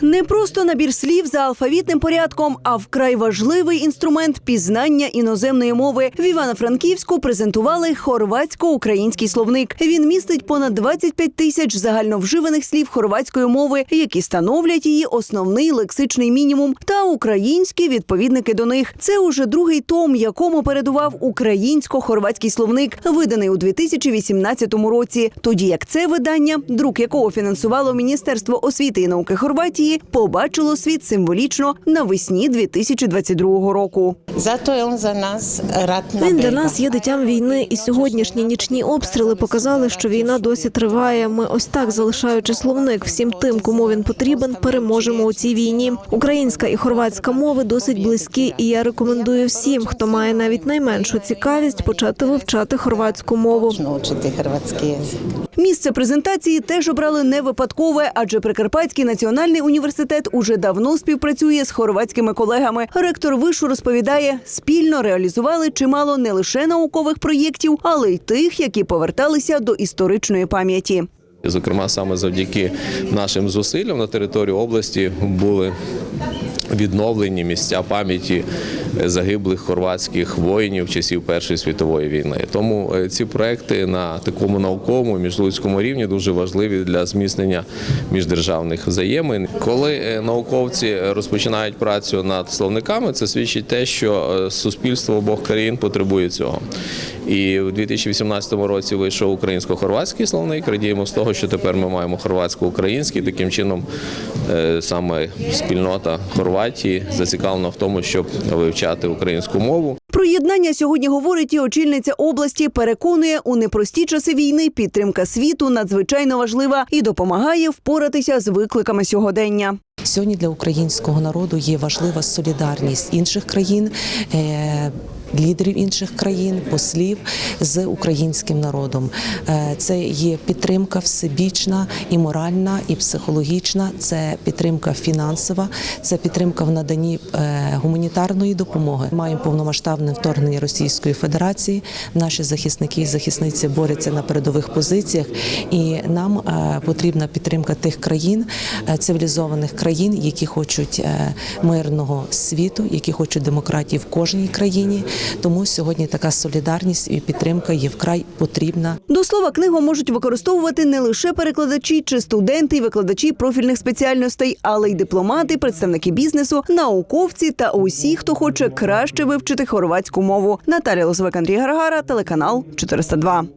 Не просто набір слів за алфавітним порядком, а вкрай важливий інструмент пізнання іноземної мови. В Івано-Франківську презентували хорватсько-український словник. Він містить понад 25 тисяч загальновживаних слів хорватської мови, які становлять її основний лексичний мінімум, та українські відповідники до них. Це уже другий том, якому передував українсько-хорватський словник, виданий у 2018 році. Тоді як це видання, друк якого фінансувало Міністерство освіти і науки Хорватії, побачило світ символічно навесні 2022 року. Ratna Він для нас є дитям війни, і сьогоднішні нічні обстріли показали, що війна досі триває. Ми ось так, залишаючи словник всім тим, кому він потрібен, переможемо у цій війні. Українська і хорватська мови досить близькі, і я рекомендую всім, хто має навіть найменшу цікавість, почати вивчати хорватську мову. Місце презентації теж обрали не випадкове, адже Прикарпатський національний університет уже давно співпрацює з хорватськими колегами. Ректор вишу розповідає, спільно реалізували чимало не лише наукових проєктів, але й тих, які поверталися до історичної пам'яті. Зокрема, саме завдяки нашим зусиллям на території області були відновлені місця пам'яті загиблих хорватських воїнів часів Першої світової війни. Тому е, ці проекти на такому науковому міжлудському рівні дуже важливі для зміцнення міждержавних взаємин. Коли е, науковці розпочинають працю над словниками, це свідчить те, що е, суспільство обох країн потребує цього. І в 2018 році вийшов українсько-хорватський словник. Радіємо з того, що тепер ми маємо хорватсько-український. Таким чином, е, саме спільнота Хорватії зацікавлена в тому, щоб вивчати українську мову. Про єднання сьогодні говорить і очільниця області. Переконує, у непрості часи війни підтримка світу надзвичайно важлива і допомагає впоратися з викликами сьогодення. Сьогодні для українського народу є важлива солідарність інших країн. Лідерів інших країн, послів з українським народом. Е, Це є підтримка всебічна і моральна, і психологічна. Це підтримка фінансова, це підтримка в наданні е, гуманітарної допомоги. Маємо повномасштабне вторгнення Російської Федерації. Наші захисники і захисниці борються на передових позиціях, і нам е, потрібна підтримка тих країн, цивілізованих країн, які хочуть мирного світу, які хочуть демократії в кожній країні. Тому сьогодні така солідарність і підтримка є вкрай потрібна. До слова, книгу можуть використовувати не лише перекладачі чи студенти і викладачі профільних спеціальностей, але й дипломати, представники бізнесу, науковці та усі, хто хоче краще вивчити хорватську мову. Наталя Лозовик, Андрій Гаргара, телеканал 402.